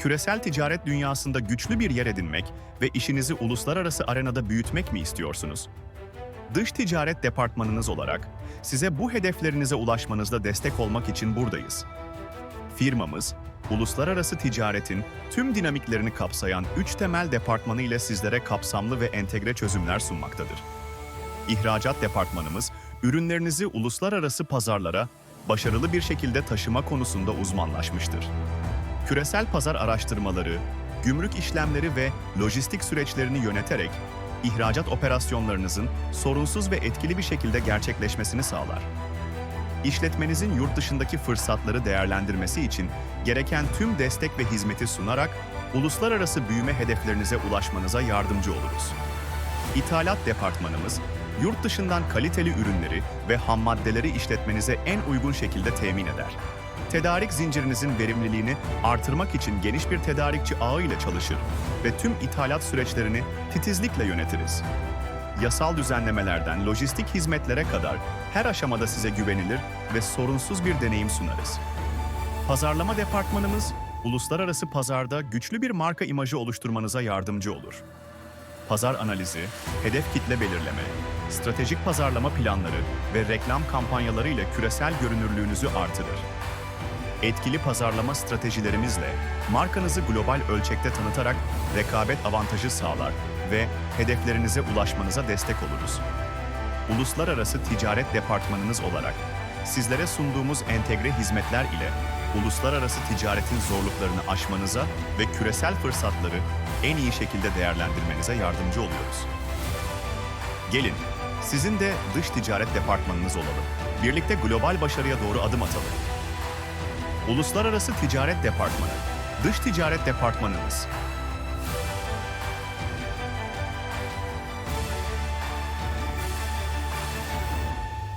Küresel ticaret dünyasında güçlü bir yer edinmek ve işinizi uluslararası arenada büyütmek mi istiyorsunuz? Dış ticaret departmanınız olarak size bu hedeflerinize ulaşmanızda destek olmak için buradayız. Firmamız, uluslararası ticaretin tüm dinamiklerini kapsayan üç temel departmanı ile sizlere kapsamlı ve entegre çözümler sunmaktadır. İhracat departmanımız, ürünlerinizi uluslararası pazarlara başarılı bir şekilde taşıma konusunda uzmanlaşmıştır. Küresel pazar araştırmaları, gümrük işlemleri ve lojistik süreçlerini yöneterek ihracat operasyonlarınızın sorunsuz ve etkili bir şekilde gerçekleşmesini sağlar. İşletmenizin yurt dışındaki fırsatları değerlendirmesi için gereken tüm destek ve hizmeti sunarak uluslararası büyüme hedeflerinize ulaşmanıza yardımcı oluruz. İthalat departmanımız, yurt dışından kaliteli ürünleri ve ham maddeleri işletmenize en uygun şekilde temin eder. Tedarik zincirinizin verimliliğini artırmak için geniş bir tedarikçi ağı ile çalışır ve tüm ithalat süreçlerini titizlikle yönetiriz. Yasal düzenlemelerden lojistik hizmetlere kadar her aşamada size güvenilir ve sorunsuz bir deneyim sunarız. Pazarlama departmanımız, uluslararası pazarda güçlü bir marka imajı oluşturmanıza yardımcı olur pazar analizi, hedef kitle belirleme, stratejik pazarlama planları ve reklam kampanyaları ile küresel görünürlüğünüzü artırır. Etkili pazarlama stratejilerimizle markanızı global ölçekte tanıtarak rekabet avantajı sağlar ve hedeflerinize ulaşmanıza destek oluruz. Uluslararası Ticaret Departmanınız olarak sizlere sunduğumuz entegre hizmetler ile uluslararası ticaretin zorluklarını aşmanıza ve küresel fırsatları en iyi şekilde değerlendirmenize yardımcı oluyoruz. Gelin, sizin de dış ticaret departmanınız olalım. Birlikte global başarıya doğru adım atalım. Uluslararası Ticaret Departmanı, Dış Ticaret Departmanımız,